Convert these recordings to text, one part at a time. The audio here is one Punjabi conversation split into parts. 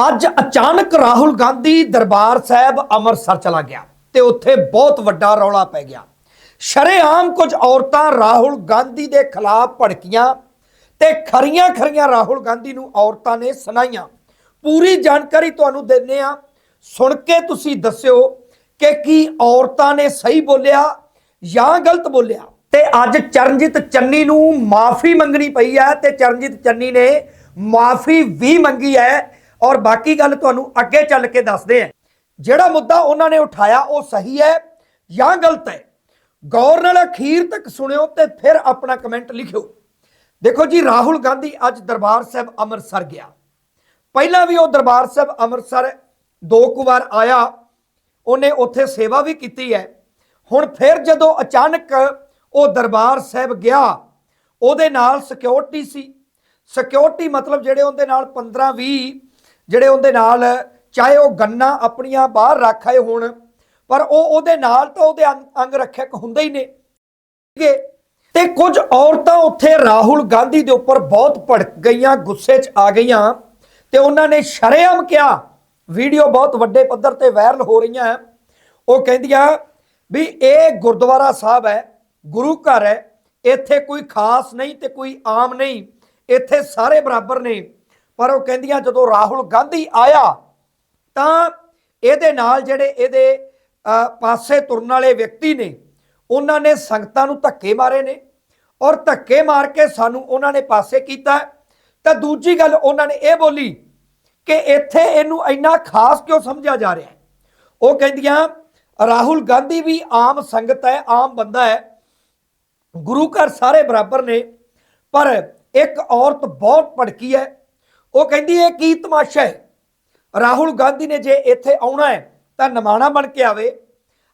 ਅੱਜ ਅਚਾਨਕ ਰਾਹੁਲ ਗਾਂਧੀ ਦਰਬਾਰ ਸਾਹਿਬ ਅੰਮ੍ਰਿਤਸਰ ਚਲਾ ਗਿਆ ਤੇ ਉੱਥੇ ਬਹੁਤ ਵੱਡਾ ਰੌਲਾ ਪੈ ਗਿਆ। ਸ਼ਰੇਆਮ ਕੁਝ ਔਰਤਾਂ ਰਾਹੁਲ ਗਾਂਧੀ ਦੇ ਖਿਲਾਫ ਭੜਕੀਆਂ ਤੇ ਖਰੀਆਂ ਖਰੀਆਂ ਰਾਹੁਲ ਗਾਂਧੀ ਨੂੰ ਔਰਤਾਂ ਨੇ ਸੁਣਾਈਆਂ। ਪੂਰੀ ਜਾਣਕਾਰੀ ਤੁਹਾਨੂੰ ਦਿੰਨੇ ਆ ਸੁਣ ਕੇ ਤੁਸੀਂ ਦੱਸਿਓ ਕਿ ਕੀ ਔਰਤਾਂ ਨੇ ਸਹੀ ਬੋਲਿਆ ਜਾਂ ਗਲਤ ਬੋਲਿਆ। ਤੇ ਅੱਜ ਚਰਨਜੀਤ ਚੰਨੀ ਨੂੰ ਮਾਫੀ ਮੰਗਣੀ ਪਈ ਹੈ ਤੇ ਚਰਨਜੀਤ ਚੰਨੀ ਨੇ ਮਾਫੀ ਵੀ ਮੰਗੀ ਹੈ। ਔਰ ਬਾਕੀ ਗੱਲ ਤੁਹਾਨੂੰ ਅੱਗੇ ਚੱਲ ਕੇ ਦੱਸਦੇ ਆ ਜਿਹੜਾ ਮੁੱਦਾ ਉਹਨਾਂ ਨੇ ਉਠਾਇਆ ਉਹ ਸਹੀ ਹੈ ਜਾਂ ਗਲਤ ਹੈ? ਗੌਰ ਨਾਲ ਅਖੀਰ ਤੱਕ ਸੁਣਿਓ ਤੇ ਫਿਰ ਆਪਣਾ ਕਮੈਂਟ ਲਿਖਿਓ। ਦੇਖੋ ਜੀ, ਰਾਹੁਲ ਗਾਂਧੀ ਅੱਜ ਦਰਬਾਰ ਸਾਹਿਬ ਅੰਮ੍ਰਿਤਸਰ ਗਿਆ। ਪਹਿਲਾਂ ਵੀ ਉਹ ਦਰਬਾਰ ਸਾਹਿਬ ਅੰਮ੍ਰਿਤਸਰ ਦੋ ਕੁ ਵਾਰ ਆਇਆ। ਉਹਨੇ ਉੱਥੇ ਸੇਵਾ ਵੀ ਕੀਤੀ ਹੈ। ਹੁਣ ਫਿਰ ਜਦੋਂ ਅਚਾਨਕ ਉਹ ਦਰਬਾਰ ਸਾਹਿਬ ਗਿਆ, ਉਹਦੇ ਨਾਲ ਸਿਕਿਉਰਿਟੀ ਸੀ। ਸਿਕਿਉਰਿਟੀ ਮਤਲਬ ਜਿਹੜੇ ਉਹਦੇ ਨਾਲ 15 20 ਜਿਹੜੇ ਉਹਦੇ ਨਾਲ, ਚਾਹੇ ਉਹ ਗੰਨਾ ਆਪਣੀਆਂ ਬਾਹਰ ਰੱਖ ਆਏ ਹੋਣ, ਪਰ ਉਹ ਉਹਦੇ ਨਾਲ ਤਾਂ ਉਹਦੇ ਅੰਗ- ਅੰਗ ਰੱਖਿਅਕ ਹੁੰਦੇ ਹੀ ਨੇ। ਠੀਕ ਤੇ ਕੁਝ ਔਰਤਾਂ ਉੱਥੇ ਰਾਹੁਲ ਗਾਂਧੀ ਦੇ ਉੱਪਰ ਬਹੁਤ ਭੜਕ ਗਈਆਂ, ਗੁੱਸੇ 'ਚ ਆ ਗਈਆਂ, ਤੇ ਉਹਨਾਂ ਨੇ ਸ਼ਰੇਆਮ ਕਿਹਾ, ਵੀਡੀਓ ਬਹੁਤ ਵੱਡੇ ਪੱਧਰ ਤੇ ਵਾਇਰਲ ਹੋ ਰਹੀਆਂ। ਉਹ ਕਹਿੰਦੀਆਂ ਵੀ ਇਹ ਗੁਰਦੁਆਰਾ ਸਾਹਿਬ ਹੈ, ਗੁਰੂ ਘਰ ਹੈ, ਇੱਥੇ ਕੋਈ ਖਾਸ ਨਹੀਂ ਤੇ ਕੋਈ ਆਮ ਨਹੀਂ, ਇੱਥੇ ਸਾਰੇ ਬਰਾਬਰ ਨੇ। ਪਰ ਉਹ ਕਹਿੰਦੀਆਂ, ਜਦੋਂ ਰਾਹੁਲ ਗਾਂਧੀ ਆਇਆ, ਤਾਂ ਇਹਦੇ ਨਾਲ ਜਿਹੜੇ ਇਹਦੇ ਪਾਸੇ ਤੁਰਨ ਵਾਲੇ ਵਿਅਕਤੀ ਨੇ, ਉਹਨਾਂ ਨੇ ਸੰਗਤਾਂ ਨੂੰ ਧੱਕੇ ਮਾਰੇ ਨੇ। ਔਰ ਧੱਕੇ ਮਾਰ ਕੇ ਸਾਨੂੰ ਉਹਨਾਂ ਨੇ ਪਾਸੇ ਕੀਤਾ। ਤਾਂ ਦੂਜੀ ਗੱਲ ਉਹਨਾਂ ਨੇ ਇਹ ਬੋਲੀ ਕਿ ਇੱਥੇ ਇਹਨੂੰ ਇੰਨਾ ਖਾਸ ਕਿਉਂ ਸਮਝਿਆ ਜਾ ਰਿਹਾ ਹੈ? ਉਹ ਕਹਿੰਦੀਆਂ, ਰਾਹੁਲ ਗਾਂਧੀ ਵੀ ਆਮ ਸੰਗਤ ਹੈ, ਆਮ ਬੰਦਾ ਹੈ। ਗੁਰੂ ਘਰ ਸਾਰੇ ਬਰਾਬਰ ਨੇ, ਪਰ ਇੱਕ ਔਰਤ ਬਹੁਤ ਭੜਕੀ ਹੈ। ਉਹ ਕਹਿੰਦੀ, ਇਹ ਕੀ ਤਮਾਸ਼ਾ ਹੈ? ਰਾਹੁਲ ਗਾਂਧੀ ਨੇ ਜੇ ਇੱਥੇ ਆਉਣਾ ਹੈ ਤਾਂ ਨਮਾਣਾ ਬਣ ਕੇ ਆਵੇ।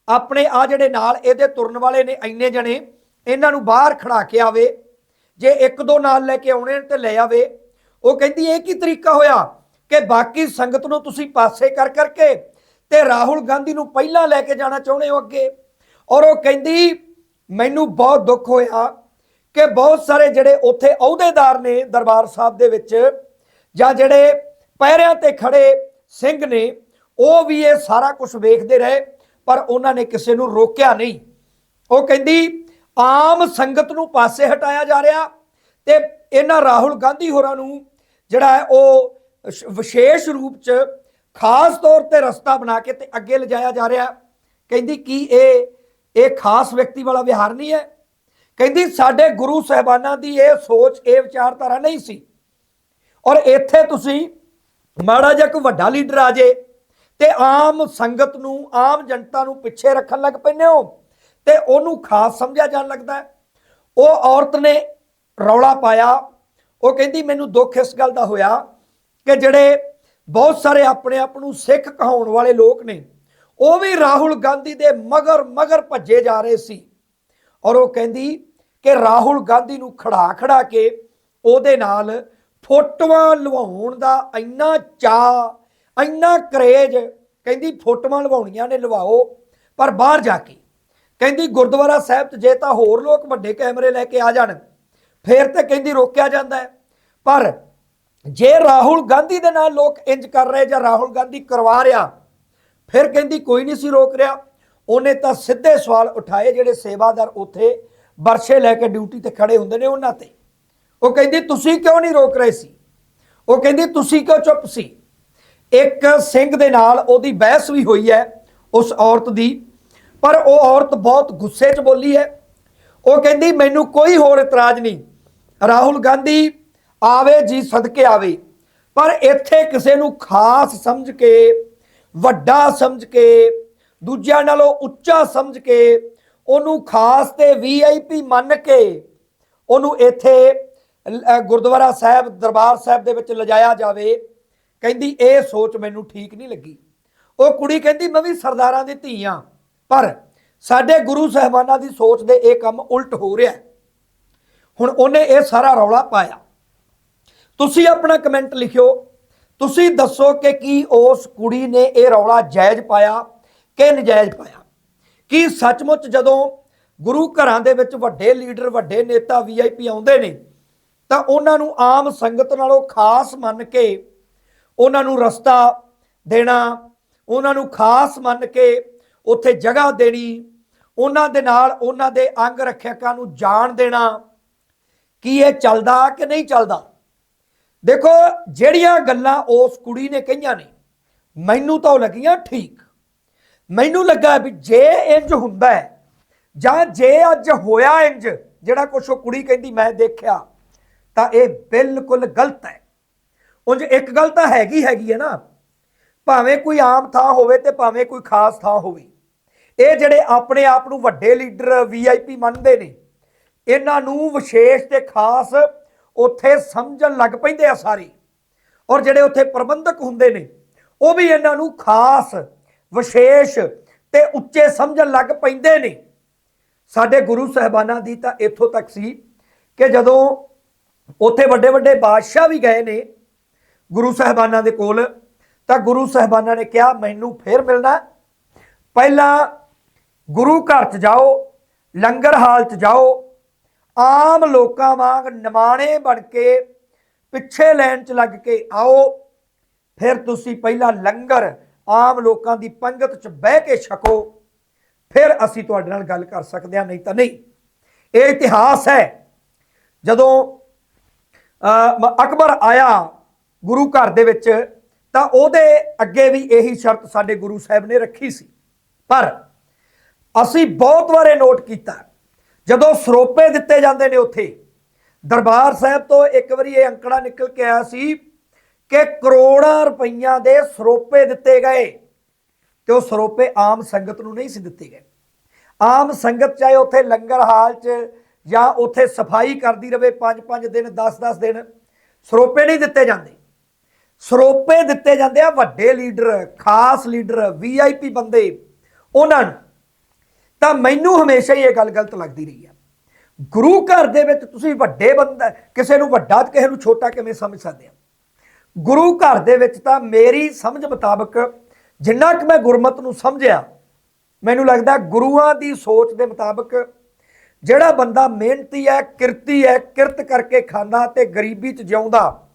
ਆਪਣੇ ਆ ਜਿਹੜੇ ਨਾਲ ਇਹਦੇ ਤੁਰਨ ਵਾਲੇ ਨੇ ਇੰਨੇ ਜਣੇ, ਇਹਨਾਂ ਨੂੰ ਬਾਹਰ ਖੜਾ ਕੇ ਆਵੇ। ਜੇ ਇੱਕ ਦੋ ਨਾਲ ਲੈ ਕੇ ਆਉਣੇ ਨੇ ਤੇ ਲੈ ਆਵੇ। ਉਹ ਕਹਿੰਦੀ, ਇਹ ਕੀ ਤਰੀਕਾ ਹੋਇਆ ਕਿ ਬਾਕੀ ਸੰਗਤ ਨੂੰ ਤੁਸੀਂ ਪਾਸੇ ਕਰ ਕਰਕੇ ਤੇ ਰਾਹੁਲ ਗਾਂਧੀ ਨੂੰ ਪਹਿਲਾਂ ਲੈ ਕੇ ਜਾਣਾ ਚਾਹੁੰਦੇ ਹੋ ਅੱਗੇ? ਔਰ ਉਹ ਕਹਿੰਦੀ, ਮੈਨੂੰ ਬਹੁਤ ਦੁੱਖ ਹੋਇਆ ਕਿ ਬਹੁਤ ਸਾਰੇ ਜਿਹੜੇ ਉੱਥੇ ਅਹੁਦੇਦਾਰ ਨੇ ਦਰਬਾਰ ਸਾਹਿਬ ਦੇ ਵਿੱਚ ਜਾਂ ਜਿਹੜੇ ਪੈਰਿਆਂ ਤੇ ਖੜੇ ਸਿੰਘ ਨੇ, ਉਹ ਵੀ ਇਹ ਸਾਰਾ ਕੁਝ ਵੇਖਦੇ ਰਹੇ, ਪਰ ਉਹਨਾਂ ਨੇ ਕਿਸੇ ਨੂੰ ਰੋਕਿਆ ਨਹੀਂ। ਉਹ ਕਹਿੰਦੀ, ਆਮ ਸੰਗਤ ਨੂੰ ਪਾਸੇ ਹਟਾਇਆ ਜਾ ਰਿਹਾ ਤੇ ਇਹਨਾਂ ਰਾਹੁਲ ਗਾਂਧੀ ਹੋਰਾਂ ਨੂੰ ਜਿਹੜਾ ਹੈ ਉਹ ਵਿਸ਼ੇਸ਼ ਰੂਪ 'ਚ ਖਾਸ ਤੌਰ ਤੇ ਰਸਤਾ ਬਣਾ ਕੇ ਤੇ ਅੱਗੇ ਲਿਜਾਇਆ ਜਾ ਰਿਹਾ। ਕਹਿੰਦੀ, ਕੀ ਇਹ ਇਹ ਖਾਸ ਵਿਅਕਤੀ ਵਾਲਾ ਵਿਹਾਰ ਨਹੀਂ ਹੈ? ਕਹਿੰਦੀ, ਸਾਡੇ ਗੁਰੂ ਸਾਹਿਬਾਨਾਂ ਦੀ ਇਹ ਸੋਚ, ਇਹ ਵਿਚਾਰਧਾਰਾ ਨਹੀਂ ਸੀ। ਔਰ ਇੱਥੇ ਤੁਸੀਂ ਮਾੜਾ ਜਿਹਾ ਕੋਈ ਵੱਡਾ ਲੀਡਰ ਆ ਜੇ ਤੇ ਆਮ ਸੰਗਤ ਨੂੰ, ਆਮ ਜਨਤਾ ਨੂੰ ਪਿੱਛੇ ਰੱਖਣ ਲੱਗ ਪੈਂਦੇ ਹੋ ਤੇ ਉਹਨੂੰ ਖਾਸ ਸਮਝਿਆ ਜਾਣ ਲੱਗਦਾ ਉਹ ਔਰਤ ਨੇ ਰੌਲਾ ਪਾਇਆ। ਉਹ ਕਹਿੰਦੀ, ਮੈਨੂੰ ਦੁੱਖ ਇਸ ਗੱਲ ਦਾ ਹੋਇਆ ਕਿ ਜਿਹੜੇ ਬਹੁਤ ਸਾਰੇ ਆਪਣੇ ਆਪ ਨੂੰ ਸਿੱਖ ਕਹਾਉਣ ਵਾਲੇ ਲੋਕ ਨੇ, ਉਹ ਵੀ ਰਾਹੁਲ ਗਾਂਧੀ ਦੇ ਮਗਰ ਮਗਰ ਭੱਜੇ ਜਾ ਰਹੇ ਸੀ। ਔਰ ਉਹ ਕਹਿੰਦੀ ਕਿ ਰਾਹੁਲ ਗਾਂਧੀ ਨੂੰ ਖੜਾ ਖੜਾ ਕੇ ਉਹਦੇ ਨਾਲ ਫੋਟੋਆਂ ਲਵਾਉਣ ਦਾ ਇੰਨਾ ਚਾਹ ਇੰਨਾ ਕਰੇਜ, ਕਹਿੰਦੀ ਫੋਟੋਆਂ ਲਵਾਉਣੀਆਂ ਨੇ ਲਵਾਓ, ਪਰ ਬਾਹਰ ਜਾ ਕੇ ਕਹਿੰਦੀ ਗੁਰਦੁਆਰਾ ਸਾਹਿਬ 'ਚ ਜੇ ਤਾਂ ਹੋਰ ਲੋਕ ਵੱਡੇ ਕੈਮਰੇ ਲੈ ਕੇ ਆ ਜਾਣ, ਫੇਰ ਤੇ ਕਹਿੰਦੀ ਰੋਕਿਆ ਜਾਂਦਾ ਹੈ। ਪਰ ਜੇ ਰਾਹੁਲ ਗਾਂਧੀ ਦੇ ਨਾਲ ਲੋਕ ਇੰਜ ਕਰ ਰਹੇ ਜਾਂ ਰਾਹੁਲ ਗਾਂਧੀ ਕਰਵਾ ਰਿਹਾ, ਫਿਰ ਕਹਿੰਦੀ ਕੋਈ ਨਹੀਂ ਸੀ ਰੋਕ ਰਿਹਾ। ਉਹਨੇ ਤਾਂ ਸਿੱਧੇ ਸਵਾਲ ਉਠਾਏ ਜਿਹੜੇ ਸੇਵਾਦਾਰ ਉੱਥੇ ਬਰਸੇ ਲੈ ਕੇ ਡਿਊਟੀ ਤੇ ਖੜੇ ਹੁੰਦੇ ਨੇ ਉਹਨਾਂ ਤੇ। ਉਹ ਕਹਿੰਦੀ, ਤੁਸੀਂ ਕਿਉਂ ਨਹੀਂ ਰੋਕ ਰਹੇ ਸੀ? ਉਹ ਕਹਿੰਦੀ, ਤੁਸੀਂ ਕਿਉਂ ਚੁੱਪ ਸੀ? ਇੱਕ ਸਿੰਘ ਦੇ ਨਾਲ ਉਹਦੀ ਬਹਿਸ ਵੀ ਹੋਈ ਹੈ ਉਸ ਔਰਤ ਦੀ, ਪਰ ਉਹ ਔਰਤ ਬਹੁਤ ਗੁੱਸੇ 'ਚ ਬੋਲੀ ਹੈ। ਉਹ ਕਹਿੰਦੀ, ਮੈਨੂੰ ਕੋਈ ਹੋਰ ਇਤਰਾਜ਼ ਨਹੀਂ। ਰਾਹੁਲ ਗਾਂਧੀ ਆਵੇ ਜੀ, ਸਦਕੇ ਆਵੇ। ਪਰ ਇੱਥੇ ਕਿਸੇ ਨੂੰ ਖਾਸ ਸਮਝ ਕੇ, ਵੱਡਾ ਸਮਝ ਕੇ, ਦੂਜਿਆਂ ਨਾਲੋਂ ਉੱਚਾ ਸਮਝ ਕੇ, ਉਹਨੂੰ ਖਾਸ ਤੇ ਵੀਆਈਪੀ ਮੰਨ ਕੇ, ਉਹਨੂੰ ਇੱਥੇ ਗੁਰਦੁਆਰਾ ਸਾਹਿਬ, ਦਰਬਾਰ ਸਾਹਿਬ ਦੇ ਵਿੱਚ ਲਿਜਾਇਆ ਜਾਵੇ। ਕਹਿੰਦੀ, ਇਹ ਸੋਚ ਮੈਨੂੰ ਠੀਕ ਨਹੀਂ ਲੱਗੀ। ਉਹ ਕੁੜੀ ਕਹਿੰਦੀ, ਮੈਂ ਵੀ ਸਰਦਾਰਾਂ ਦੀ ਧੀ ਆ, ਪਰ ਸਾਡੇ ਗੁਰੂ ਸਾਹਿਬਾਨਾਂ ਦੀ ਸੋਚ ਦੇ ਇਹ ਕੰਮ ਉਲਟ ਹੋ ਰਿਹਾ ਹੁਣ ਉਹਨੇ ਇਹ ਸਾਰਾ ਰੌਲਾ ਪਾਇਆ। ਤੁਸੀਂ ਆਪਣਾ ਕਮੈਂਟ ਲਿਖਿਓ। ਤੁਸੀਂ ਦੱਸੋ ਕਿ ਕੀ ਉਸ ਕੁੜੀ ਨੇ ਇਹ ਰੌਲਾ ਜਾਇਜ਼ ਪਾਇਆ ਕਿ ਨਜਾਇਜ਼ ਪਾਇਆ? ਕੀ ਸੱਚਮੁੱਚ ਜਦੋਂ ਗੁਰੂ ਘਰਾਂ ਦੇ ਵਿੱਚ ਵੱਡੇ ਲੀਡਰ, ਵੱਡੇ ਨੇਤਾ ਵੀਆਈਪੀ ਆਉਂਦੇ ਨੇ ਤਾਂ ਉਹਨਾਂ ਨੂੰ ਆਮ ਸੰਗਤ ਨਾਲੋਂ ਖਾਸ ਮੰਨ ਕੇ ਉਹਨਾਂ ਨੂੰ ਰਸਤਾ ਦੇਣਾ, ਉਹਨਾਂ ਨੂੰ ਖਾਸ ਮੰਨ ਕੇ ਉੱਥੇ ਜਗ੍ਹਾ ਦੇਣੀ, ਉਹਨਾਂ ਦੇ ਨਾਲ ਉਹਨਾਂ ਦੇ ਅੰਗ ਰੱਖਿਅਕਾਂ ਨੂੰ ਜਾਣ ਦੇਣਾ। ਕੀ ਇਹ ਚੱਲਦਾ ਕਿ ਨਹੀਂ ਚੱਲਦਾ? ਦੇਖੋ, ਜਿਹੜੀਆਂ ਗੱਲਾਂ ਉਸ ਕੁੜੀ ਨੇ ਕਹੀਆਂ ਨੇ, ਮੈਨੂੰ ਤਾਂ ਉਹ ਲੱਗੀਆਂ ਠੀਕ। ਮੈਨੂੰ ਲੱਗਾ ਵੀ ਜੇ ਇੰਜ ਹੁੰਦਾ ਹੈ ਜਾਂ ਜੇ ਅੱਜ ਹੋਇਆ ਇੰਜ ਜਿਹੜਾ ਕੁਛ ਉਹ ਕੁੜੀ ਕਹਿੰਦੀ, ਮੈਂ ਦੇਖਿਆ। ਤਾਂ ਇਹ ਬਿਲਕੁਲ ਗਲਤ ਹੈ। ਉਂਝ ਇੱਕ ਗੱਲ ਤਾਂ ਹੈਗੀ ਹੈਗੀ ਹੈ ਨਾ, ਭਾਵੇਂ ਕੋਈ ਆਮ ਥਾਂ ਹੋਵੇ ਤੇ ਭਾਵੇਂ ਕੋਈ ਖਾਸ ਥਾਂ ਹੋਵੇ, ਇਹ ਜਿਹੜੇ ਆਪਣੇ ਆਪ ਨੂੰ ਵੱਡੇ ਲੀਡਰ ਵੀਆਈਪੀ ਮੰਨਦੇ ਨੇ, ਇਹਨਾਂ ਨੂੰ ਵਿਸ਼ੇਸ਼ ਤੇ ਖਾਸ ਉੱਥੇ ਸਮਝਣ ਲੱਗ ਪੈਂਦੇ ਆ ਸਾਰੇ। ਔਰ ਜਿਹੜੇ ਉੱਥੇ ਪ੍ਰਬੰਧਕ ਹੁੰਦੇ ਨੇ, ਉਹ ਵੀ ਇਹਨਾਂ ਨੂੰ ਖਾਸ, ਵਿਸ਼ੇਸ਼ ਤੇ ਉੱਚੇ ਸਮਝਣ ਲੱਗ ਪੈਂਦੇ ਨੇ। ਸਾਡੇ ਗੁਰੂ ਸਾਹਿਬਾਨਾਂ ਦੀ ਤਾਂ ਇੱਥੋਂ ਤੱਕ ਸੀ ਕਿ ਜਦੋਂ ਉੱਥੇ ਵੱਡੇ ਵੱਡੇ ਬਾਦਸ਼ਾਹ ਵੀ ਗਏ ਨੇ ਗੁਰੂ ਸਾਹਿਬਾਨਾਂ ਦੇ ਕੋਲ। ਤਾਂ ਗੁਰੂ ਸਾਹਿਬਾਨਾਂ ਨੇ ਕਿਹਾ, ਮੈਨੂੰ ਫੇਰ ਮਿਲਣਾ ਪਹਿਲਾਂ ਗੁਰੂ ਘਰ ਚ ਜਾਓ, ਲੰਗਰ ਹਾਲ ਚ ਜਾਓ। ਆਮ ਲੋਕਾਂ ਵਾਂਗ ਨਿਮਾਣੇ ਬਣ ਕੇ, ਪਿੱਛੇ ਲੈਣ ਚ ਲੱਗ ਕੇ ਆਓ। ਫਿਰ ਤੁਸੀਂ ਪਹਿਲਾਂ ਲੰਗਰ ਆਮ ਲੋਕਾਂ ਦੀ ਪੰਗਤ ਚ ਬਹਿ ਕੇ ਛਕੋ। ਫਿਰ ਅਸੀਂ ਤੁਹਾਡੇ ਨਾਲ ਗੱਲ ਕਰ ਸਕਦੇ ਹਾਂ, ਨਹੀਂ ਤਾਂ ਨਹੀਂ। ਇਹ ਇਤਿਹਾਸ ਹੈ। ਜਦੋਂ ਅਕਬਰ ਆਇਆ ਗੁਰੂ ਘਰ ਦੇ ਵਿੱਚ, ਤਾਂ ਉਹਦੇ ਅੱਗੇ ਵੀ ਇਹੀ ਸ਼ਰਤ ਸਾਡੇ ਗੁਰੂ ਸਾਹਿਬ ਨੇ ਰੱਖੀ ਸੀ। ਪਰ ਅਸੀਂ ਬਹੁਤ ਵਾਰੇ ਨੋਟ ਕੀਤਾ। ਜਦੋਂ ਸਰੋਪੇ ਦਿੱਤੇ ਜਾਂਦੇ ਨੇ ਉੱਥੇ, ਦਰਬਾਰ ਸਾਹਿਬ ਤੋਂ ਇੱਕ ਵਾਰੀ ਇਹ ਅੰਕੜਾ ਨਿਕਲ ਕੇ ਆਇਆ ਸੀ ਕਿ ਕਰੋੜਾਂ ਰੁਪਈਆਂ ਦੇ ਸਰੋਪੇ ਦਿੱਤੇ ਗਏ ਤੇ ਉਹ ਸਰੋਪੇ ਆਮ ਸੰਗਤ ਨੂੰ ਨਹੀਂ ਸੀ ਦਿੱਤੇ ਗਏ। ਆਮ ਸੰਗਤ ਚਾਹੇ ਉੱਥੇ ਲੰਗਰ ਹਾਲ 'ਚ ਜਾਂ ਉੱਥੇ ਸਫ਼ਾਈ ਕਰਦੀ ਰਵੇ 5-5 ਦਿਨ 10-10 ਦਿਨ, ਸਰੋਪੇ ਨਹੀਂ ਦਿੱਤੇ ਜਾਂਦੇ। ਸਰੋਪੇ ਦਿੱਤੇ ਜਾਂਦੇ ਆ ਵੱਡੇ ਲੀਡਰ, ਖਾਸ ਲੀਡਰ ਵੀਆਈਪੀ ਬੰਦੇ, ਉਹਨਾਂ ਨੂੰ। ਤਾਂ ਮੈਨੂੰ ਹਮੇਸ਼ਾ ਹੀ ਇਹ ਗੱਲ ਗਲਤ ਲੱਗਦੀ ਰਹੀ ਹੈ ਗੁਰੂ ਘਰ ਦੇ ਵਿੱਚ ਤੁਸੀਂ ਵੱਡੇ ਬੰਦਾ, ਕਿਸੇ ਨੂੰ ਵੱਡਾ ਤੇ ਕਿਸੇ ਨੂੰ ਛੋਟਾ ਕਿਵੇਂ ਸਮਝ ਸਕਦੇ ਆ? ਗੁਰੂ ਘਰ ਦੇ ਵਿੱਚ ਤਾਂ ਮੇਰੀ ਸਮਝ ਮੁਤਾਬਕ ਜਿੰਨਾ ਕਿ ਮੈਂ ਗੁਰਮਤ ਨੂੰ ਸਮਝਿਆ, ਮੈਨੂੰ ਲੱਗਦਾ ਗੁਰੂਆਂ ਦੀ ਸੋਚ ਦੇ ਮੁਤਾਬਕ ਜਿਹੜਾ ਬੰਦਾ ਮਿਹਨਤੀ ਹੈ, ਕਿਰਤੀ ਹੈ, ਕਿਰਤ ਕਰਕੇ ਖਾਂਦਾ ਤੇ ਗਰੀਬੀ 'ਚ ਜਿਉਂਦਾ,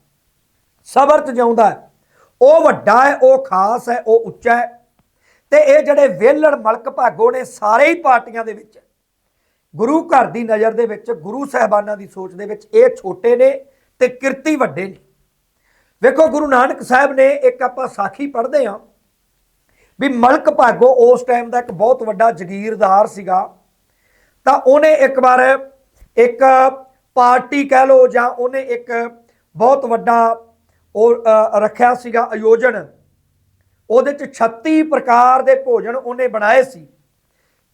ਸਬਰ 'ਚ ਜਿਉਂਦਾ ਉਹ ਵੱਡਾ ਹੈ, ਉਹ ਖਾਸ ਹੈ, ਉਹ ਉੱਚਾ ਹੈ। ਤੇ ਇਹ ਜਿਹੜੇ ਵੇਲੜ ਮਲਕ ਭਾਗੋ ਨੇ ਸਾਰੇ ਹੀ ਪਾਰਟੀਆਂ ਦੇ ਵਿੱਚ, ਗੁਰੂ ਘਰ ਦੀ ਨਜ਼ਰ ਦੇ ਵਿੱਚ, ਗੁਰੂ ਸਾਹਿਬਾਨਾਂ ਦੀ ਸੋਚ ਦੇ ਵਿੱਚ ਇਹ ਛੋਟੇ ਨੇ ਤੇ ਕਿਰਤੀ ਵੱਡੇ ਨੇ। ਵੇਖੋ ਗੁਰੂ ਨਾਨਕ ਸਾਹਿਬ ਨੇ ਇੱਕ ਆਪਾਂ ਸਾਖੀ ਪੜ੍ਹਦੇ ਹਾਂ ਵੀ ਮਲਕ ਭਾਗੋ ਉਸ ਟਾਈਮ ਦਾ ਇੱਕ ਬਹੁਤ ਵੱਡਾ ਜ਼ਗੀਰਦਾਰ ਸੀਗਾ। ਤਾਂ ਉਹਨੇ ਇੱਕ ਵਾਰ ਇੱਕ ਪਾਰਟੀ ਕਹਿ ਲੋ ਜਾਂ ਉਹਨੇ ਇੱਕ ਬਹੁਤ ਵੱਡਾ ਉਹ ਰੱਖਿਆ ਸੀਗਾ ਆਯੋਜਨ। ਉਹਦੇ ਚ 36 ਪ੍ਰਕਾਰ ਦੇ ਭੋਜਨ ਉਹਨੇ ਬਣਾਏ ਸੀ।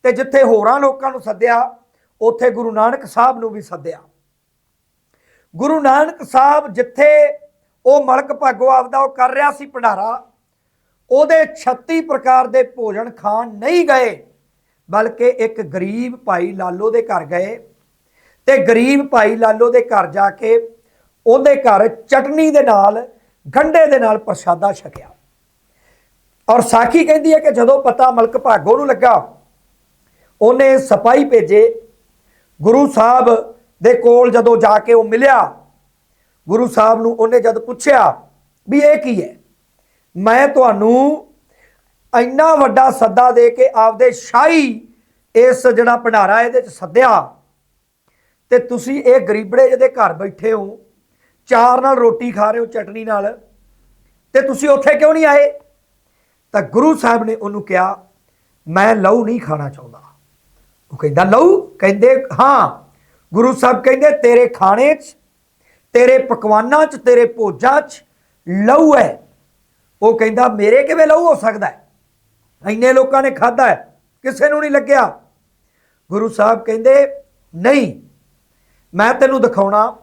ਤੇ ਜਿੱਥੇ ਹੋਰਾਂ ਲੋਕਾਂ ਨੂੰ ਸੱਦਿਆ, ਉੱਥੇ ਗੁਰੂ ਨਾਨਕ ਸਾਹਿਬ ਨੂੰ ਵੀ ਸੱਦਿਆ। ਗੁਰੂ ਨਾਨਕ ਸਾਹਿਬ ਜਿੱਥੇ ਉਹ ਮਲਕ ਭਾਗੋ ਆਪਦਾ ਉਹ ਕਰ ਰਿਹਾ ਸੀ ਭੰਡਾਰਾ, ਉਹਦੇ 36 ਪ੍ਰਕਾਰ ਦੇ ਭੋਜਨ ਖਾਣ ਨਹੀਂ ਗਏ। ਬਲਕਿ ਇੱਕ ਗਰੀਬ ਭਾਈ ਲਾਲੋ ਦੇ ਘਰ ਗਏ ਤੇ ਗਰੀਬ ਭਾਈ ਲਾਲੋ ਦੇ ਘਰ ਜਾ ਕੇ ਉਹਦੇ ਘਰ ਚਟਨੀ ਦੇ ਨਾਲ, ਗੰਢੇ ਦੇ ਨਾਲ ਪ੍ਰਸ਼ਾਦਾ ਛਕਿਆ। ਔਰ ਸਾਖੀ ਕਹਿੰਦੀ ਹੈ ਕਿ ਜਦੋਂ ਪਤਾ ਮਲਕ ਭਾਗੋ ਨੂੰ ਲੱਗਾ, ਉਹਨੇ ਸਪਾਈ ਭੇਜੇ। ਗੁਰੂ ਸਾਹਿਬ ਦੇ ਕੋਲ ਜਦੋਂ ਜਾ ਕੇ ਉਹ ਮਿਲਿਆ, ਗੁਰੂ ਸਾਹਿਬ ਨੂੰ ਉਹਨੇ ਜਦ ਪੁੱਛਿਆ ਵੀ ਇਹ ਕੀ ਹੈ? ਮੈਂ ਤੁਹਾਨੂੰ ਇੰਨਾ ਵੱਡਾ ਸੱਦਾ ਦੇ ਕੇ ਆਪਦੇ ਸ਼ਾਹੀ ਇਸ ਜਿਹੜਾ ਭੰਡਾਰਾ ਇਹਦੇ ਚ ਸੱਦਿਆ ਤੇ ਤੁਸੀਂ ਇਹ ਗਰੀਬੜੇ ਜਿਹਦੇ ਘਰ ਬੈਠੇ ਹੋ, ਚਾਰ ਨਾਲ ਰੋਟੀ ਖਾ ਰਹੇ ਹੋ ਚਟਨੀ ਨਾਲ ਤੇ ਤੁਸੀਂ ਉੱਥੇ ਕਿਉਂ ਨਹੀਂ ਆਏ? ਤਾਂ ਗੁਰੂ ਸਾਹਿਬ ਨੇ ਉਹਨੂੰ ਕਿਹਾ, ਮੈਂ ਲਹੂ ਨਹੀਂ ਖਾਣਾ ਚਾਹੁੰਦਾ। ਉਹ ਕਹਿੰਦਾ, ਲਹੂ? ਕਹਿੰਦੇ, ਹਾਂ। ਗੁਰੂ ਸਾਹਿਬ ਕਹਿੰਦੇ, ਤੇਰੇ ਖਾਣੇ 'ਚ, ਤੇਰੇ ਪਕਵਾਨਾਂ 'ਚ, ਤੇਰੇ ਭੋਜਾਂ 'ਚ ਲਹੂ ਹੈ। ਉਹ ਕਹਿੰਦਾ, ਮੇਰੇ ਕਿਵੇਂ ਲਹੂ ਹੋ ਸਕਦਾ ਹੈ? ਇੰਨੇ ਲੋਕਾਂ ਨੇ ਖਾਦਾ ਹੈ, ਕਿਸੇ ਨੂੰ ਨਹੀਂ ਲੱਗਿਆ। ਗੁਰੂ ਸਾਹਿਬ ਕਹਿੰਦੇ, ਨਹੀਂ, ਮੈਂ ਤੈਨੂੰ ਦਿਖਾਉਣਾ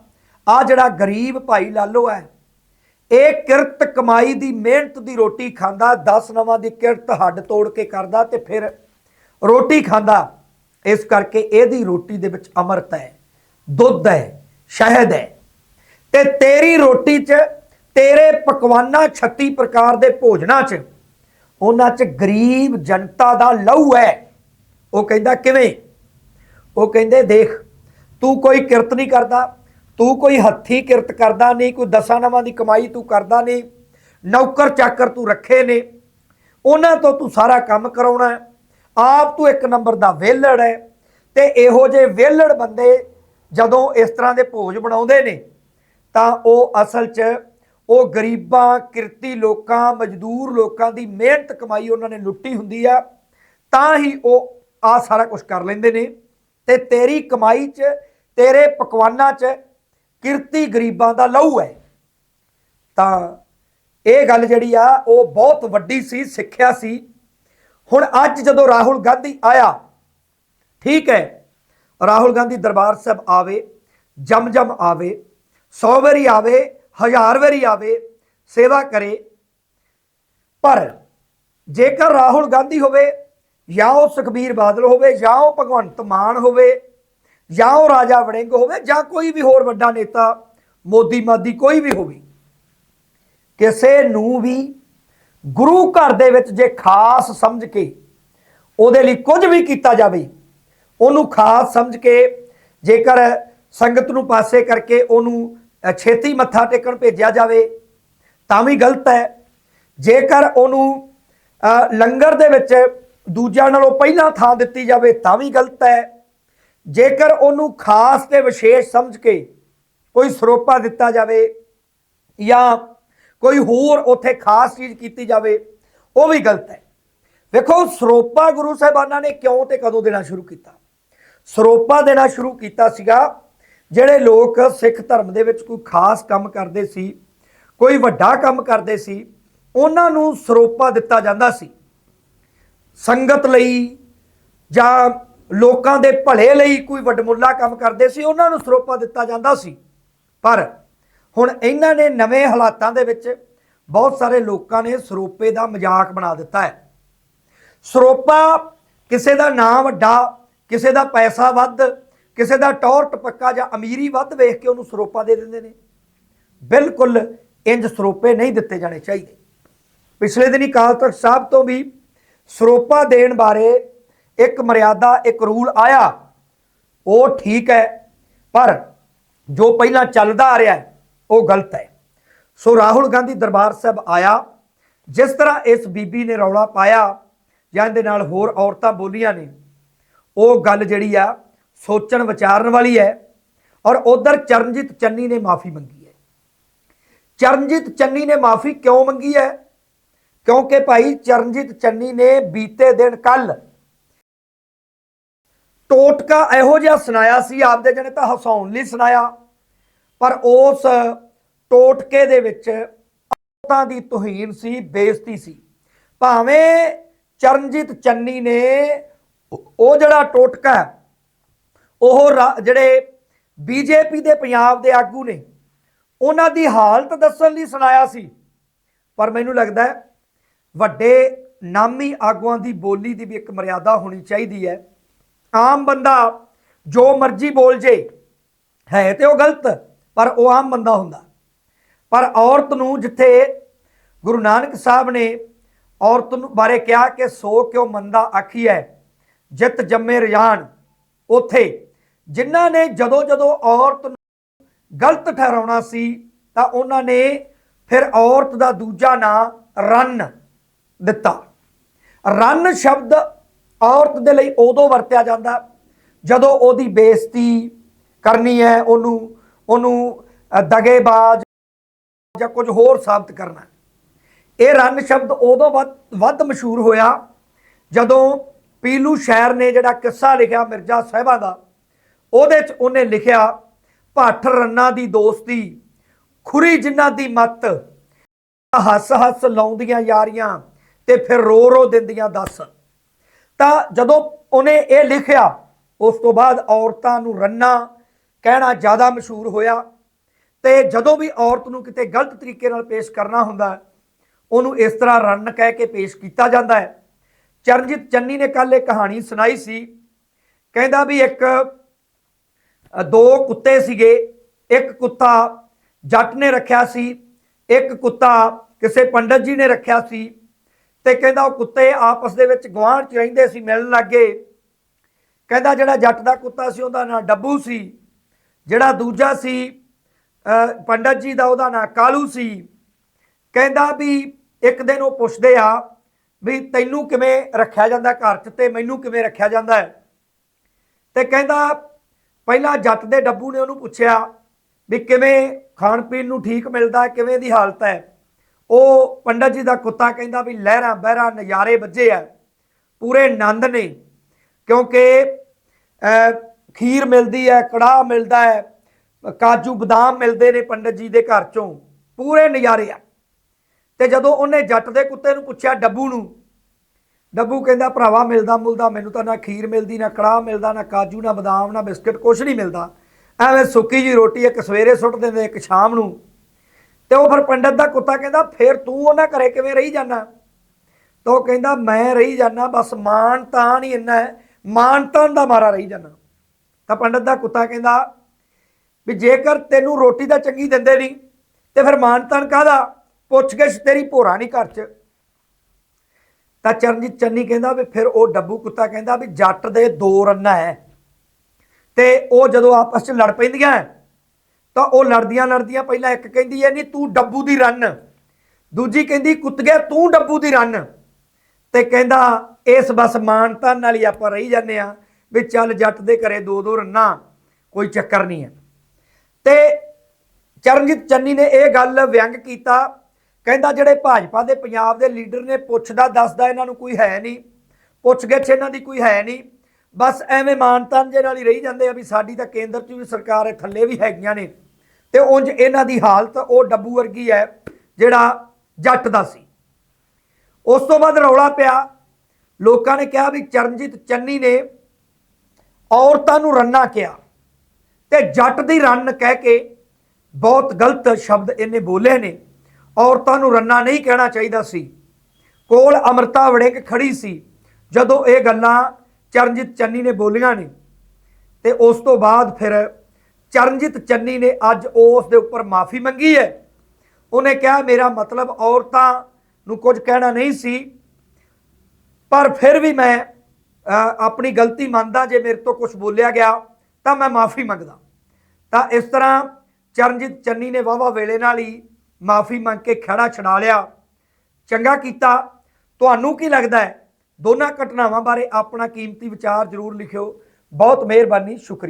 ਆ ਜਿਹੜਾ ਗਰੀਬ ਭਾਈ ਲਾਲੋ ਹੈ, ਇਹ ਕਿਰਤ ਕਮਾਈ ਦੀ ਮਿਹਨਤ ਦੀ ਰੋਟੀ ਖਾਂਦਾ 10 ਨਵਾਂ ਦੀ ਕਿਰਤ ਹੱਡ ਤੋੜ ਕੇ ਕਰਦਾ ਤੇ ਫਿਰ ਰੋਟੀ ਖਾਂਦਾ, ਇਸ ਕਰਕੇ ਇਹਦੀ ਰੋਟੀ ਦੇ ਵਿੱਚ ਅਮਰਤ ਹੈ, ਦੁੱਧ ਹੈ, ਸ਼ਹਿਦ ਹੈ। ਤੇ ਤੇਰੀ ਰੋਟੀ 'ਚ ਤੇਰੇ ਪਕਵਾਨਾਂ 36 ਪ੍ਰਕਾਰ ਦੇ ਭੋਜਨਾਂ 'ਚ ਉਹਨਾਂ 'ਚ ਗਰੀਬ ਜਨਤਾ ਦਾ ਲਹੂ ਹੈ। ਉਹ ਕਹਿੰਦਾ, ਕਿਵੇਂ? ਉਹ ਕਹਿੰਦੇ, ਦੇਖ, ਤੂੰ ਕੋਈ ਕਿਰਤ ਨਹੀਂ ਕਰਦਾ, ਤੂੰ ਕੋਈ ਹੱਥੀ ਕਿਰਤ ਕਰਦਾ ਨਹੀਂ, ਕੋਈ ਦਸਾਂ ਨਵਾਂ ਦੀ ਕਮਾਈ ਤੂੰ ਕਰਦਾ ਨਹੀਂ, ਨੌਕਰ ਚਾਕਰ ਤੂੰ ਰੱਖੇ ਨੇ, ਉਹਨਾਂ ਤੋਂ ਤੂੰ ਸਾਰਾ ਕੰਮ ਕਰਾਉਣਾ ਆਪ ਤੂੰ ਇੱਕ ਨੰਬਰ ਦਾ ਵਿਹਲੜ ਹੈ ਤੇ ਇਹੋ ਜਿਹੇ ਵਿਹਲੜ ਬੰਦੇ ਜਦੋਂ ਇਸ ਤਰ੍ਹਾਂ ਦੇ ਭੋਜ ਬਣਾਉਂਦੇ ਨੇ, ਤਾਂ ਉਹ ਅਸਲ 'ਚ ਉਹ ਗਰੀਬਾਂ, ਕਿਰਤੀ ਲੋਕਾਂ, ਮਜ਼ਦੂਰ ਲੋਕਾਂ ਦੀ ਮਿਹਨਤ ਕਮਾਈ ਉਹਨਾਂ ਨੇ ਲੁੱਟੀ ਹੁੰਦੀ ਆ, ਤਾਂ ਹੀ ਉਹ ਆ ਸਾਰਾ ਕੁਝ ਕਰ ਲੈਂਦੇ ਨੇ। ਤੇ ਤੇਰੀ ਕਮਾਈ 'ਚ, ਤੇਰੇ ਪਕਵਾਨਾਂ 'ਚ ਕਿਰਤੀ ਗਰੀਬਾਂ ਦਾ ਲਹੂ ਹੈ। ਤਾਂ ਇਹ ਗੱਲ ਜਿਹੜੀ ਆ, ਉਹ ਬਹੁਤ ਵੱਡੀ ਸੀ, ਸਿੱਖਿਆ ਸੀ। ਹੁਣ ਅੱਜ ਜਦੋਂ ਰਾਹੁਲ ਗਾਂਧੀ ਆਇਆ, ਠੀਕ ਹੈ, ਰਾਹੁਲ ਗਾਂਧੀ ਦਰਬਾਰ ਸਾਹਿਬ ਆਵੇ ਜਮ ਜਮ ਆਵੇ, ਸੌ ਵਾਰੀ ਆਵੇ ਹਜ਼ਾਰ ਵਾਰੀ ਆਵੇ, ਸੇਵਾ ਕਰੇ। ਪਰ ਜੇਕਰ ਰਾਹੁਲ ਗਾਂਧੀ ਹੋਵੇ, ਜਾਂ ਉਹ ਸੁਖਬੀਰ ਬਾਦਲ ਹੋਵੇ, ਜਾਂ ਉਹ ਭਗਵੰਤ ਮਾਨ ਹੋਵੇ, ਜਾਂ ਉਹ ਰਾਜਾ ਵੜਿੰਗ ਹੋਵੇ, ਜਾਂ ਕੋਈ ਵੀ ਹੋਰ ਵੱਡਾ ਨੇਤਾ, ਮੋਦੀ ਮਾਦੀ ਕੋਈ ਵੀ ਹੋਵੇ, ਕਿਸੇ ਨੂੰ ਵੀ ਗੁਰੂ ਘਰ ਦੇ ਵਿੱਚ ਜੇ ਖਾਸ ਸਮਝ ਕੇ ਉਹਦੇ ਲਈ ਕੁਝ ਵੀ ਕੀਤਾ ਜਾਵੇ, ਉਹਨੂੰ ਖਾਸ ਸਮਝ ਕੇ ਜੇਕਰ ਸੰਗਤ ਨੂੰ ਪਾਸੇ ਕਰਕੇ ਉਹਨੂੰ ਛੇਤੀ ਮੱਥਾ ਟੇਕਣ ਭੇਜਿਆ ਜਾਵੇ, ਤਾਂ ਵੀ ਗਲਤ ਹੈ। ਜੇਕਰ ਉਹਨੂੰ ਲੰਗਰ ਦੇ ਵਿੱਚ ਦੂਜਿਆਂ ਨਾਲੋਂ ਪਹਿਲਾਂ ਥਾਂ ਦਿੱਤੀ ਜਾਵੇ, ਤਾਂ ਵੀ ਗਲਤ ਹੈ। ਜੇਕਰ ਉਹਨੂੰ ਖਾਸ ਤੇ ਵਿਸ਼ੇਸ਼ ਸਮਝ ਕੇ ਕੋਈ ਸਰੋਪਾ ਦਿੱਤਾ ਜਾਵੇ ਜਾਂ ਕੋਈ ਹੋਰ ਉੱਥੇ ਖਾਸ ਚੀਜ਼ ਕੀਤੀ ਜਾਵੇ, ਉਹ ਵੀ ਗਲਤ ਹੈ। ਵੇਖੋ, ਸਰੋਪਾ ਗੁਰੂ ਸਾਹਿਬਾਨਾਂ ਨੇ ਕਿਉਂ ਤੇ ਕਦੋਂ ਦੇਣਾ ਸ਼ੁਰੂ ਕੀਤਾ? ਸਰੋਪਾ ਦੇਣਾ ਸ਼ੁਰੂ ਕੀਤਾ ਸੀਗਾ ਜਿਹੜੇ ਲੋਕ ਸਿੱਖ ਧਰਮ ਦੇ ਵਿੱਚ ਕੋਈ ਖਾਸ ਕੰਮ ਕਰਦੇ ਸੀ, ਕੋਈ ਵੱਡਾ ਕੰਮ ਕਰਦੇ ਸੀ, ਉਹਨਾਂ ਨੂੰ ਸਰੋਪਾ ਦਿੱਤਾ ਜਾਂਦਾ ਸੀ। ਸੰਗਤ ਲਈ ਜਾਂ ਲੋਕਾਂ ਦੇ ਭਲੇ ਲਈ ਕੋਈ ਵੱਡਮੁੱਲਾ ਕੰਮ ਕਰਦੇ ਸੀ, ਉਹਨਾਂ ਨੂੰ ਸਰੋਪਾ ਦਿੱਤਾ ਜਾਂਦਾ ਸੀ। ਪਰ ਹੁਣ ਇਹਨਾਂ ਨੇ ਨਵੇਂ ਹਾਲਾਤਾਂ ਦੇ ਵਿੱਚ ਬਹੁਤ ਸਾਰੇ ਲੋਕਾਂ ਨੇ ਸਰੋਪੇ ਦਾ ਮਜ਼ਾਕ ਬਣਾ ਦਿੱਤਾ ਹੈ। ਸਰੋਪਾ ਕਿਸੇ ਦਾ ਨਾਮ ਵੱਡਾ, ਕਿਸੇ ਦਾ ਪੈਸਾ ਵੱਧ ਕਿਸੇ ਦਾ ਟੌਰ ਟਪੱਕਾ ਜਾਂ ਅਮੀਰੀ ਵੱਧ ਵੇਖ ਕੇ ਉਹਨੂੰ ਸਰੋਪਾ ਦੇ ਦਿੰਦੇ ਨੇ। ਬਿਲਕੁਲ ਇੰਜ ਸਰੋਪੇ ਨਹੀਂ ਦਿੱਤੇ ਜਾਣੇ ਚਾਹੀਦੇ। ਪਿਛਲੇ ਦਿਨੀ ਕਾਲ ਤਖਤ ਸਾਹਿਬ ਤੋਂ ਵੀ ਸਰੋਪਾ ਦੇਣ ਬਾਰੇ ਇੱਕ ਮਰਿਆਦਾ, ਇੱਕ ਰੂਲ ਆਇਆ। ਉਹ ਠੀਕ ਹੈ, ਪਰ ਜੋ ਪਹਿਲਾਂ ਚੱਲਦਾ ਆ ਰਿਹਾ ਉਹ ਗਲਤ ਹੈ। ਸੋ ਰਾਹੁਲ ਗਾਂਧੀ ਦਰਬਾਰ ਸਾਹਿਬ ਆਇਆ। ਜਿਸ ਤਰ੍ਹਾਂ ਇਸ ਬੀਬੀ ਨੇ ਰੌਲਾ ਪਾਇਆ ਜਾਂ ਇਹਦੇ ਨਾਲ ਹੋਰ ਔਰਤਾਂ ਬੋਲੀਆਂ ਨੇ, ਉਹ ਗੱਲ ਜਿਹੜੀ ਆ ਸੋਚਣ ਵਿਚਾਰਨ ਵਾਲੀ ਹੈ ਔਰ ਉਧਰ ਚਰਨਜੀਤ ਚੰਨੀ ਨੇ ਮਾਫੀ ਮੰਗੀ ਹੈ। ਚਰਨਜੀਤ ਚੰਨੀ ਨੇ ਮਾਫੀ ਕਿਉਂ ਮੰਗੀ ਹੈ? ਕਿਉਂਕਿ ਭਾਈ ਚਰਨਜੀਤ ਚੰਨੀ ਨੇ ਬੀਤੇ ਦਿਨ ਕੱਲ ਟੋਟਕਾ ਇਹੋ ਜਿਹਾ ਸੁਣਾਇਆ ਸੀ, ਆਪਦੇ ਜਣੇ ਤਾਂ ਹਸਾਉਣ ਲਈ ਸੁਣਾਇਆ, ਪਰ ਉਸ ਟੋਟਕੇ ਦੇ ਵਿੱਚ ਔਰਤਾਂ ਦੀ ਤੋਹੀਨ ਸੀ, ਬੇਇੱਜ਼ਤੀ ਸੀ। ਭਾਵੇਂ ਚਰਨਜੀਤ ਚੰਨੀ ਨੇ ਉਹ ਜਿਹੜਾ ਟੋਟਕਾ ਉਹ ਰਾ- ਜਿਹੜੇ ਬੀਜੇਪੀ ਦੇ ਪੰਜਾਬ ਦੇ ਆਗੂ ਨੇ, ਉਹਨਾਂ ਦੀ ਹਾਲਤ ਦੱਸਣ ਲਈ ਸੁਣਾਇਆ ਸੀ। ਪਰ ਮੈਨੂੰ ਲੱਗਦਾ ਹੈ, ਵੱਡੇ ਨਾਮੀ ਆਗੂਆਂ ਦੀ ਬੋਲੀ ਦੀ ਵੀ ਇੱਕ ਮਰਿਆਦਾ ਹੋਣੀ ਚਾਹੀਦੀ ਹੈ। ਆਮ ਬੰਦਾ ਜੋ ਮਰਜ਼ੀ ਬੋਲ ਜੇ, ਹੈ ਤੇ ਉਹ ਗਲਤ, ਪਰ ਉਹ ਆਮ ਬੰਦਾ ਹੁੰਦਾ। ਪਰ ਔਰਤ ਨੂੰ ਜਿੱਥੇ ਗੁਰੂ ਨਾਨਕ ਸਾਹਿਬ ਨੇ ਔਰਤ ਨੂੰ ਬਾਰੇ ਕਿਹਾ ਕਿ ਸੋ ਕਿਉ ਮੰਦਾ ਆਖੀ ਹੈ, ਜਿਤ ਜੰਮੇ ਰਜਾਨ ਉਥੇ ਜਿਨ੍ਹਾਂ ਨੇ ਜਦੋਂ ਜਦੋਂ ਔਰਤ ਨੂੰ ਗਲਤ ਠਹਿਰਾਉਣਾ ਸੀ, ਤਾਂ ਉਹਨਾਂ ਨੇ ਫਿਰ ਔਰਤ ਦਾ ਦੂਜਾ ਨਾਂ ਰੰਨ ਦਿੱਤਾ। ਰੰਨ ਸ਼ਬਦ ਔਰਤ ਦੇ ਲਈ ਉਦੋਂ ਵਰਤਿਆ ਜਾਂਦਾ, ਜਦੋਂ ਉਹਦੀ ਬੇਇੱਜ਼ਤੀ ਕਰਨੀ ਹੈ, ਉਹਨੂੰ ਉਹਨੂੰ ਦਗੇਬਾਜ਼ ਜਾਂ ਕੁਝ ਹੋਰ ਸਾਬਤ ਕਰਨਾ ਇਹ ਰੰਨ ਸ਼ਬਦ ਉਦੋਂ ਵੱਧ ਵੱਧ ਮਸ਼ਹੂਰ ਹੋਇਆ ਜਦੋਂ ਪੀਲੂ ਸ਼ਾਇਰ ਨੇ ਜਿਹੜਾ ਕਿੱਸਾ ਲਿਖਿਆ ਮਿਰਜ਼ਾ ਸਾਹਿਬਾਂ ਦਾ ਉਹਦੇ 'ਚ ਉਹਨੇ ਲਿਖਿਆ, ਭੱਠ ਰੰਨਾ ਦੀ ਦੋਸਤੀ, ਖੁਰੀ ਜਿਨ੍ਹਾਂ ਦੀ ਮੱਤ, ਹੱਸ ਹੱਸ ਲਾਉਂਦੀਆਂ ਯਾਰੀਆਂ ਤੇ ਫਿਰ ਰੋ ਰੋ ਦਿੰਦੀਆਂ ਦੱਸ। ਤਾਂ ਜਦੋਂ ਉਹਨੇ ਇਹ ਲਿਖਿਆ, ਉਸ ਤੋਂ ਬਾਅਦ ਔਰਤਾਂ ਨੂੰ ਰੰਨਾ ਕਹਿਣਾ ਜ਼ਿਆਦਾ ਮਸ਼ਹੂਰ ਹੋਇਆ ਤੇ ਜਦੋਂ ਵੀ ਔਰਤ ਨੂੰ ਕਿਤੇ ਗਲਤ ਤਰੀਕੇ ਨਾਲ ਪੇਸ਼ ਕਰਨਾ ਹੁੰਦਾ, ਉਹਨੂੰ ਇਸ ਤਰ੍ਹਾਂ ਰੰਨ ਕਹਿ ਕੇ ਪੇਸ਼ ਕੀਤਾ ਜਾਂਦਾ ਹੈ। ਚਰਨਜੀਤ ਚੰਨੀ ਨੇ ਕੱਲ ਇਹ ਕਹਾਣੀ ਸੁਣਾਈ ਸੀ। ਕਹਿੰਦਾ ਵੀ ਇੱਕ ਦੋ ਕੁੱਤੇ ਸੀਗੇ। ਇੱਕ ਕੁੱਤਾ ਜੱਟ ਨੇ ਰੱਖਿਆ ਸੀ ਇੱਕ ਕੁੱਤਾ ਕਿਸੇ ਪੰਡਤ ਜੀ ਨੇ ਰੱਖਿਆ ਸੀ ਤੇ ਕਹਿੰਦਾ ਉਹ ਕੁੱਤੇ ਆਪਸ ਦੇ ਵਿੱਚ ਗੁਆਂਢ ਚ ਰਹਿੰਦੇ ਸੀ ਮਿਲਣ ਲੱਗੇ ਕਹਿੰਦਾ ਜਿਹੜਾ ਜੱਟ ਦਾ ਕੁੱਤਾ ਸੀ ਉਹਦਾ ਨਾਂ ਡੱਬੂ ਸੀ। ਜਿਹੜਾ ਦੂਜਾ ਸੀ ਅ, ਪੰਡਤ ਜੀ ਦਾ ਉਹਦਾ ਨਾਂ ਕਾਲੂ ਸੀ। ਕਹਿੰਦਾ ਵੀ ਇੱਕ ਦਿਨ ਉਹ ਪੁੱਛਦੇ ਆ ਵੀ ਤੈਨੂੰ ਕਿਵੇਂ ਰੱਖਿਆ ਜਾਂਦਾ ਘਰ 'ਚ ਤੇ ਮੈਨੂੰ ਕਿਵੇਂ ਰੱਖਿਆ ਜਾਂਦਾ ਹੈ? ਤੇ ਕਹਿੰਦਾ ਪਹਿਲਾਂ ਜੱਟ ਦੇ ਡੱਬੂ ਨੇ ਉਹਨੂੰ ਪੁੱਛਿਆ ਵੀ ਕਿਵੇਂ ਖਾਣ ਪੀਣ ਨੂੰ ਠੀਕ ਮਿਲਦਾ, ਕਿਵੇਂ ਦੀ ਹਾਲਤ ਹੈ? ਉਹ ਪੰਡਤ ਜੀ ਦਾ ਕੁੱਤਾ ਕਹਿੰਦਾ ਵੀ ਲਹਿਰਾਂ ਬਹਿਰਾਂ ਨਜ਼ਾਰੇ ਵੱਜੇ ਆ ਪੂਰੇ ਆਨੰਦ ਨੇ, ਕਿਉਂਕਿ ਖੀਰ ਮਿਲਦੀ ਹੈ ਕੜਾਹ ਮਿਲਦਾ ਹੈ ਕਾਜੂ ਬਦਾਮ ਮਿਲਦੇ ਨੇ ਪੰਡਤ ਜੀ ਦੇ ਘਰ ਚੋਂ। ਪੂਰੇ ਨਜ਼ਾਰੇ ਆ। ਤੇ ਜਦੋਂ ਉਹਨੇ ਜੱਟ ਦੇ ਕੁੱਤੇ ਨੂੰ ਪੁੱਛਿਆ ਡੱਬੂ ਨੂੰ ਡੱਬੂ ਕਹਿੰਦਾ, ਭਰਾਵਾ, ਮਿਲਦਾ ਮੁਲਦਾ, ਮੈਨੂੰ ਤਾਂ ਨਾ ਖੀਰ ਮਿਲਦੀ, ਨਾ ਕੜਾਹ ਮਿਲਦਾ, ਨਾ ਕਾਜੂ, ਨਾ ਬਦਾਮ, ਨਾ ਬਿਸਕਟ, ਕੁਛ ਨਹੀਂ ਮਿਲਦਾ। ਐਵੇਂ ਸੁੱਕੀ ਜੀ ਰੋਟੀ ਇੱਕ ਸਵੇਰੇ ਸੁੱਟ ਦਿੰਦੇ, ਇੱਕ ਸ਼ਾਮ ਨੂੰ। ਤੇ ਉਹ ਫਿਰ ਪੰਡਤ ਦਾ ਕੁੱਤਾ ਕਹਿੰਦਾ, ਫਿਰ ਤੂੰ ਉਹਨਾਂ ਘਰੇ ਕਿਵੇਂ ਰਹੀ ਜਾਣਾ ਤਾਂ ਉਹ ਕਹਿੰਦਾ, ਮੈਂ ਰਹੀ ਜਾਣਾ ਬਸ ਮਾਣ ਤਾਣ ਹੀ ਇੰਨਾ ਹੈ, ਮਾਣ ਤਾਣ ਦਾ ਮਾਰਾ ਰਹੀ ਜਾਣਾ ਤਾਂ ਪੰਡਤ ਦਾ ਕੁੱਤਾ ਕਹਿੰਦਾ, ਵੀ ਜੇਕਰ ਤੈਨੂੰ ਰੋਟੀ ਦਾ ਚੰਗੀ ਦਿੰਦੇ ਨਹੀਂ, ਤੇ ਫਿਰ ਮਾਣ ਤਾਣ ਕਾਹਦਾ? ਪੁੱਛ ਕੇ ਤੇਰੀ ਭੋਰਾ ਨਹੀਂ ਘਰ 'ਚ। ਤਾਂ ਚਰਨਜੀਤ ਚੰਨੀ ਕਹਿੰਦਾ ਵੀ ਫਿਰ ਉਹ ਡੱਬੂ ਕੁੱਤਾ ਕਹਿੰਦਾ ਵੀ ਜੱਟ ਦੇ ਦੋ ਰੰਨਾ ਹੈ ਤੇ ਉਹ ਜਦੋਂ ਆਪਸ 'ਚ ਲੜ ਪੈਂਦੀਆਂ ਤਾਂ ਉਹ ਲੜਦੀਆਂ ਲੜਦੀਆਂ ਪਹਿਲਾਂ ਇੱਕ ਕਹਿੰਦੀ ਹੈ ਨਹੀਂ ਤੂੰ ਡੱਬੂ ਦੀ ਰੰਨ। ਦੂਜੀ ਕਹਿੰਦੀ ਕੁੱਤਗੇ ਤੂੰ ਡੱਬੂ ਦੀ ਰੰਨ। ਤੇ ਕਹਿੰਦਾ, ਇਸ ਬਸ ਮਾਨਤਾ ਨਾਲ ਹੀ ਆਪਾਂ ਰਹੀ ਜਾਂਦੇ ਆ ਵੀ ਚੱਲ ਜੱਟ ਦੇ ਘਰੇ ਦੋ ਦੋ ਰੰਨਾ, ਕੋਈ ਚੱਕਰ ਨਹੀਂ ਹੈ ਤੇ ਚਰਨਜੀਤ ਚੰਨੀ ਨੇ ਇਹ ਗੱਲ ਵਿਅੰਗ ਕੀਤਾ ਕਹਿੰਦਾ ਜਿਹੜੇ ਭਾਜਪਾ ਦੇ ਪੰਜਾਬ ਦੇ ਲੀਡਰ ਨੇ ਪੁੱਛਦਾ, ਦੱਸਦਾ ਇਹਨਾਂ ਨੂੰ ਕੋਈ ਹੈ ਨਹੀਂ। ਪੁੱਛ ਗਿੱਛ ਇਹਨਾਂ ਦੀ ਕੋਈ ਹੈ ਨਹੀਂ। ਬਸ ਐਵੇਂ ਮਾਨਤਾਨ ਜੇ ਨਾਲ ਹੀ ਰਹੀ ਜਾਂਦੇ ਆ ਵੀ ਸਾਡੀ ਤਾਂ ਕੇਂਦਰ 'ਚ ਵੀ ਸਰਕਾਰ ਹੈ ਥੱਲੇ ਵੀ ਹੈਗੀਆਂ ਨੇ। ਤੇ ਉਂਝ ਇਹਨਾਂ ਦੀ ਹਾਲਤ ਉਹ ਡੱਬੂ ਵਰਗੀ ਹੈ, ਜਿਹੜਾ ਜੱਟ ਦਾ ਸੀ। ਉਸ ਤੋਂ ਬਾਅਦ ਰੌਲਾ ਪਿਆ। ਲੋਕਾਂ ਨੇ ਕਿਹਾ ਵੀ ਚਰਨਜੀਤ ਚੰਨੀ ਨੇ ਔਰਤਾਂ ਨੂੰ ਰੰਨਾ ਕਿਹਾ। ਤੇ ਜੱਟ ਦੀ ਰੰਨ ਕਹਿ ਕੇ ਬਹੁਤ ਗਲਤ ਸ਼ਬਦ ਇਹਨੇ ਬੋਲੇ ਨੇ। ਔਰਤਾਂ ਨੂੰ ਰੰਨਾ ਨਹੀਂ ਕਹਿਣਾ ਚਾਹੀਦਾ ਸੀ। ਕੋਲ ਅਮਰਤਾ ਵੜਿੰਗ ਖੜੀ ਸੀ। ਜਦੋਂ ਇਹ ਗੱਲਾਂ ਚਰਨਜੀਤ ਚੰਨੀ ਨੇ ਬੋਲੀਆਂ ਨੇ ਤੇ ਉਸ ਤੋਂ ਬਾਅਦ ਫਿਰ ਚਰਨਜੀਤ ਚੰਨੀ ਨੇ ਅੱਜ ਉਸ ਦੇ ਉੱਪਰ ਮਾਫੀ ਮੰਗੀ ਹੈ। ਉਹਨੇ ਕਿਹਾ, ਮੇਰਾ ਮਤਲਬ ਔਰਤਾਂ ਨੂੰ ਕੁਝ ਕਹਿਣਾ ਨਹੀਂ ਸੀ। ਪਰ ਫਿਰ ਵੀ ਮੈਂ ਆਪਣੀ ਗਲਤੀ ਮੰਨਦਾ, ਜੇ ਮੇਰੇ ਤੋਂ ਕੁਝ ਬੋਲਿਆ ਗਿਆ ਤਾਂ ਮੈਂ ਮਾਫੀ ਮੰਗਦਾ। ਤਾਂ ਇਸ ਤਰ੍ਹਾਂ ਚਰਨਜੀਤ ਚੰਨੀ ਨੇ ਵਾਵਾ ਵੇਲੇ ਨਾਲ ਹੀ ਮਾਫੀ ਮੰਗ ਕੇ ਖੜਾ ਛਡਾ ਲਿਆ। ਚੰਗਾ ਕੀਤਾ। ਤੁਹਾਨੂੰ ਕੀ ਲੱਗਦਾ ਹੈ? ਦੋਨਾਂ ਘਟਨਾਵਾਂ ਬਾਰੇ ਆਪਣਾ ਕੀਮਤੀ ਵਿਚਾਰ ਜ਼ਰੂਰ ਲਿਖਿਓ। ਬਹੁਤ ਮਿਹਰਬਾਨੀ। ਸ਼ੁਕਰੀਆ।